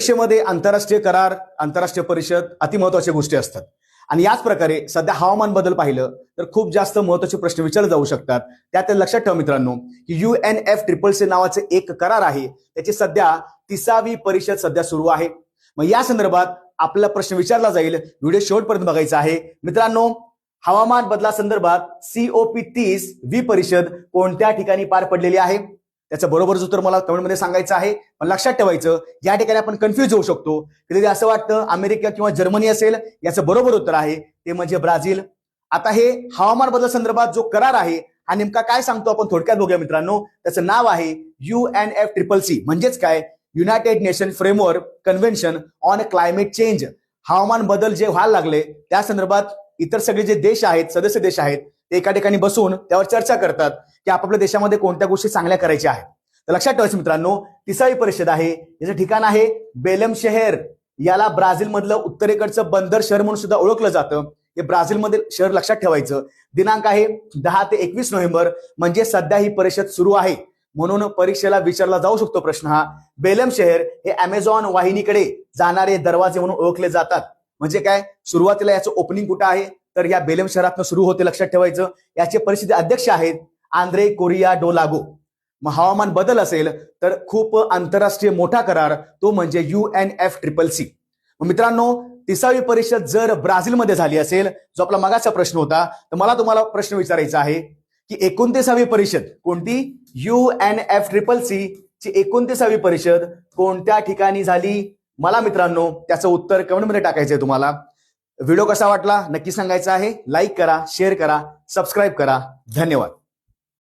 परीक्षेमध्ये आंतरराष्ट्रीय करार आंतरराष्ट्रीय परिषद अतिमहत्वाच्या गोष्टी असतात. आणि याच प्रकारे सध्या हवामान बदल पाहिलं तर खूप जास्त महत्त्वाचे प्रश्न विचारले जाऊ शकतात. त्यात लक्षात ठेवा मित्रांनो की U N F triple C नावाचे एक करार आहे. त्याची सध्या तिसावी परिषद सध्या सुरू आहे. मग या संदर्भात आपला प्रश्न विचारला जाईल. व्हिडिओ शेवटपर्यंत बघायचा आहे. मित्रांनो हवामान बदलासंदर्भात सीओपी तीस वी परिषद कोणत्या ठिकाणी पार पडलेली आहे? त्याचं बरोबरच उत्तर मला कमेंटमध्ये सांगायचं आहे. पण लक्षात ठेवायचं या ठिकाणी आपण कन्फ्युज होऊ शकतो. कधी असं वाटतं अमेरिका किंवा जर्मनी असेल याचं बरोबर उत्तर आहे. ते म्हणजे ब्राझील. आता हे हवामान बदल संदर्भात जो करार आहे हा नेमका काय सांगतो आपण थोडक्यात बघूया मित्रांनो. त्याचं नाव आहे U N F triple C म्हणजेच काय? United Nation Framework Convention on Climate Change हवामान बदल जे व्हायला लागले त्या संदर्भात इतर सगळे जे देश आहेत सदस्य देश आहेत ते एका ठिकाणी बसून त्यावर चर्चा करतात. की आपापल्या देशामध्ये कोणत्या गोष्टी चांगल्या करायच्या आहेत? तर लक्षात ठेवायचं मित्रांनो तिसावी परिषद आहे याचं ठिकाण आहे बेलम शहर. याला ब्राझील मधलं उत्तरेकडचं बंदर शहर म्हणून सुद्धा ओळखलं जातं. हे ब्राझीलमधील शहर लक्षात ठेवायचं. दिनांक आहे दहा ते एकवीस नोव्हेंबर म्हणजे सध्या ही परिषद सुरू आहे. म्हणून परीक्षेला विचारला जाऊ शकतो प्रश्न हा. बेलम शहर हे अमेझॉन वाहिनीकडे जाणारे दरवाजे म्हणून ओळखले जातात. म्हणजे काय? सुरुवातीला याचं ओपनिंग कुठं आहे? तर या बेलम शहरातनं सुरू होते लक्षात ठेवायचं. याचे परिषद अध्यक्ष आहेत आंद्रे कोरिया डोलागो मग हवामान बदल असेल तर खूप आंतरराष्ट्रीय मोठा करार तो म्हणजे U N F triple C मित्रांनो तिसावी परिषद जर ब्राझीलमध्ये झाली असेल जो आपला मगाचा प्रश्न होता तर मला तुम्हाला प्रश्न विचारायचा आहे की एकोणतीसावी परिषद कोणती? U N F triple C ची एकोणतीसावी परिषद कोणत्या ठिकाणी झाली? मला मित्रांनो त्याचं उत्तर कमेंटमध्ये टाकायचं आहे तुम्हाला. व्हिडिओ कसा वाटला? नक्की सांगायचा आहे. लाईक करा शेअर करा सबस्क्राईब करा. धन्यवाद.